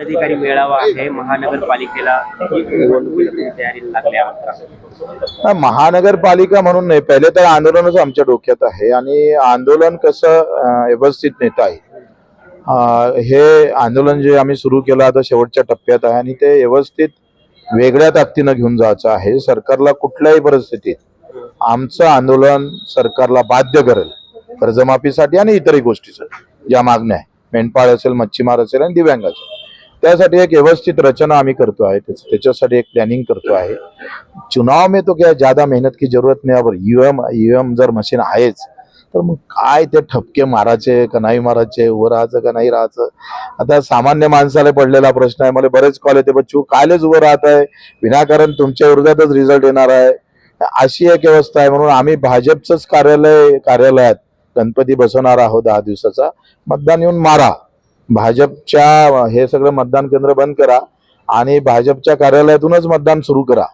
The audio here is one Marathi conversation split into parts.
अधिकारी मेळावा आहे महानगरपालिकेला. तयारी लागल्या महानगरपालिका म्हणून नाही पहिले तर आंदोलनच आमच्या डोक्यात आहे आणि आंदोलन कसं व्यवस्थित नेता आहे. हे आंदोलन जे आम्ही सुरू केलं आता शेवटच्या टप्प्यात आहे आणि ते व्यवस्थित वेगळ्या ताकदीनं घेऊन जायचं आहे. सरकारला कुठल्याही परिस्थितीत आमचं आंदोलन सरकारला बाध्य करेल. कर्जमाफीसाठी आणि इतरही गोष्टीसाठी ज्या मागण्या आहे मेंढपाळ असेल मच्छीमार असेल आणि दिव्यांग असेल त्यासाठी एक व्यवस्थित रचना आम्ही करतो आहे. त्याच्यासाठी एक प्लॅनिंग करतो आहे. चुनाव में तो क्या ज्यादा मेहनत की जरूरत नाही अब ईव्हीएम ईव्हीएम जर मशीन आहेच तर मग काय ते ठपके मारायचे का नाही मारायचे उभं राहायचं का नाही राहायचं? आता सामान्य माणसाला पडलेला प्रश्न आहे. मला बरेच कॉल येते बच्चू कायलेच उभं राहत आहे? विनाकारण तुमच्या विरोधातच रिझल्ट येणार आहे. अशी एक व्यवस्था आहे. म्हणून आम्ही भाजपचंच कार्यालय कार्यालयात गणपती बसवणार आहोत दहा दिवसाचा. मतदान येऊन मारा. भाजपच्या हे सगळं मतदान केंद्र बंद करा आणि भाजपच्या कार्यालयातूनच मतदान सुरू करा.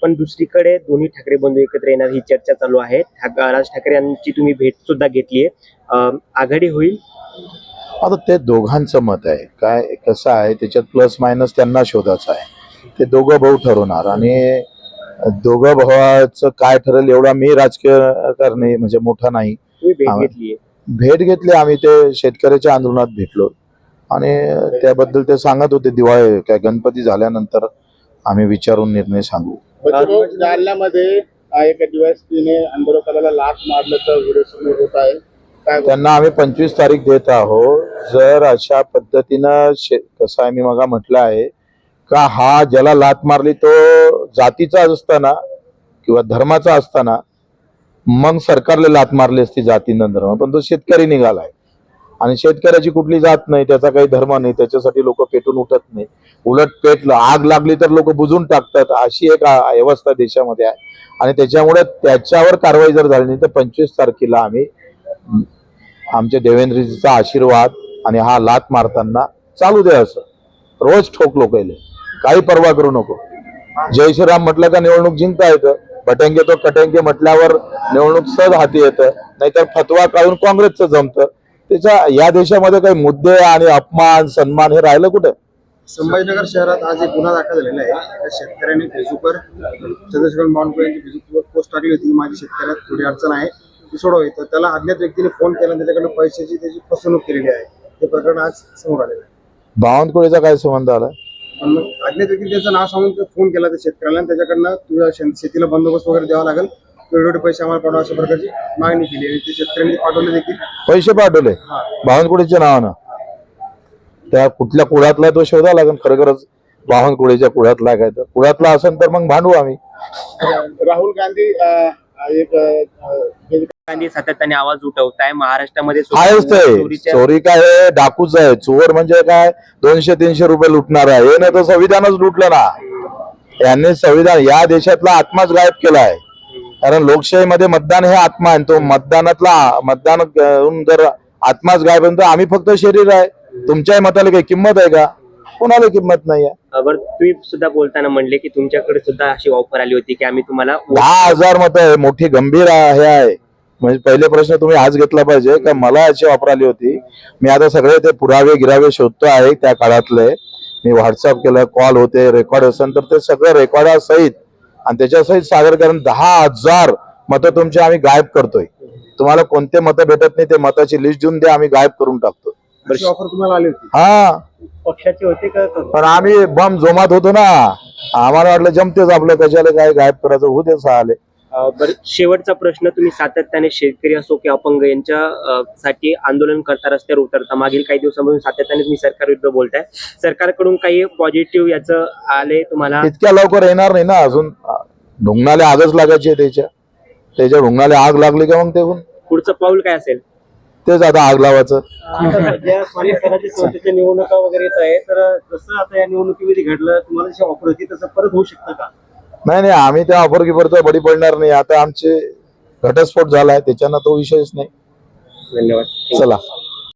पण दुसरीकडे दोन्ही ठाकरे बंधू एकत्र येणार ही चर्चा चालू आहे. राज ठाकरे यांची तुम्ही भेट सुद्धा घेतली आहे आघाडी होईल? आता ते दोघांचं मत आहे. काय कसं आहे त्याच्यात प्लस मायनस त्यांना शोधायचं आहे. ते दोघं भाऊ ठरवणार आणि दोघं भावाचं काय ठरेल एवढा मी राजकीय करणे म्हणजे मोठा नाही. तुम्ही भेट. घेतली भेट घेतली आम्ही ते शेतकऱ्याच्या आंदोलनात भेटलो. आणि त्याबद्दल ते सांगत होते दिवाळी काय गणपती झाल्यानंतर आम्ही विचारून निर्णय सांगू. जालन्यामध्ये एका दिवसीने आंदोलकाला लाच मारल्याचा व्हिडिओ समोर होत आहे. त्यांना आम्ही पंचवीस तारीख देत आहोत. जर अशा पद्धतीनं कसं आहे मी मगा म्हटलं आहे का हा ज्याला लात मारली तो जातीचा असताना किंवा धर्माचा असताना मग सरकारला लात मारली असती जातीनं धर्म पण तो शेतकरी निघालाय. आणि शेतकऱ्याची कुठली जात नाही त्याचा काही धर्म नाही त्याच्यासाठी लोक पेटून उठत नाही. उलट पेटलं आग लागली तर लोक बुजून टाकतात अशी एक व्यवस्था देशामध्ये आहे. आणि त्याच्यामुळे त्याच्यावर कारवाई जर झाली नाही तर पंचवीस तारखेला आम्ही आमच्या देवेंद्रजीचा आशीर्वाद आणि हा लात मारताना चालू दे असं. रोज ठोक लोक काही पर्वा करू नको. जय श्रीराम म्हटलं का निवडणूक जिंकता येतं. बटेंगे तो कटेंगे म्हटल्यावर निवडणूक सहज हाती येतं. नाहीतर फतवा काढून काँग्रेसचं जमतं. त्याच्या या देशामध्ये काही मुद्दे आणि अपमान सन्मान हे राहिलं कुठं? संभाजीनगर शहरात आज एक गुन्हा दाखल झालेला आहे. त्या शेतकऱ्यांनी फेसबुकवर चंद्रशेखर बावनकुळे यांची फेसबुकवर पोस्ट टाकली होती. माझी शेतकऱ्यात थोडी अडचण आहे. ती सोडवावी तर त्याला अज्ञात व्यक्तीने फोन केला त्याच्याकडे पैशाची त्याची फसवणूक केलेली आहे. ते प्रकरण आज समोर आलेलं आहे. बावनकुळेचा काय संबंध मग अज्ञात व्यक्तीने त्याचं नाव सांगून फोन केला त्या शेतकऱ्याला त्याच्याकडनं तुझ्या शेतीला बंदोबस्त वगैरे द्यावा लागेल. एवढे पैसे आम्हाला पाठवा अशा प्रकारची मागणी केली आणि ते शेतकऱ्यांनी पाठवले देखील. पैसे पाठवले. बावनकुळेच्या नावानं. त्या कुठल्या कुळातला तो शोधा लागेल खरं खरंच बावनकुळेच्या कुळातला काय तर. कुळातला असेल तर मग भांडू आम्ही. राहुल गांधी अ, एक अ, गांधी सातत्याने आवाज उठवताय. महाराष्ट्रामध्ये आहेच ते चोरीच्या चोरी काय आहे? डाकूच आहे. चोर म्हणजे काय? दोनशे तीनशे रुपये लुटणार आहे. हे नाही तर संविधानच लुटलं ना. यांनी संविधान या देशातला आत्माच गायब केला आहे कारण लोकशाहीमध्ये मतदान हे आत्मा आहे. तो मतदानातला मतदान जर आत्माच गायब तर आम्ही फक्त शरीर आहे. तुमच्याही मताला काही किंमत आहे का? कोणाला किंमत नाही आहे. तुम्ही सुद्धा बोलताना म्हणले की तुमच्याकडे सुद्धा अशी ऑफर आली होती की आम्ही तुम्हाला दहा हजार मत आहे. मोठी गंभीर हे आहे. म्हणजे पहिले प्रश्न तुम्ही आज घेतला पाहिजे. का मला याची ऑफर आली होती. मी आता सगळे ते पुरावे गिरावे शोधतो आहे त्या काळातले. मी व्हॉट्सअप केलं कॉल होते रेकॉर्ड असेल तर ते सगळं रेकॉर्डासहित आणि त्याच्यासहित सादर करून दहा हजार मतं तुमचे आम्ही गायब करतोय. तुम्हाला कोणते मतं भेटत नाही ते मताची लिस्ट देऊन द्या आम्ही गायब करून टाकतो अशी ऑफर तुम्हाला आली होती? हा. पक्षाचे होते का? पण आम्ही बम जोमात होतो ना. आम्हाला वाटलं जमतेच आपलं कशाला काय गायब करायचं होते आले बरं शेवटचा प्रश्न तुम्ही सातत्याने शेतकरी असो की अपंग यांच्या साठी आंदोलन करता रस्त्यावर उतरता मागील काही दिवसांपासून सातत्याने तुम्ही सरकारविरुद्ध बोलताय. सरकारकडून काही पॉझिटिव्ह याचं आले तुम्हाला? इतक्या लवकर येणार नाही ना अजून. ढुंगणाले आगच लागायची आहे त्याच्या. त्याच्या ढुंगणाले आग लागली का मग ते पुढचं पाऊल काय असेल? तेच आता आग लावायचं. सध्या स्थानिक स्वराज्य संस्थेच्या निवडणुका वगैरे येत आहे तर जसं आता या निवडणुकीमध्ये घडलं तुम्हाला जशी ऑफर होती तसं परत होऊ शकतं का? नाही नाही आम्ही त्या ऑफर गिफरचा बडी पडणार नाही. आता आमचे घटस्फोट झालाय त्याच्यानं तो विषयच नाही. धन्यवाद. चला.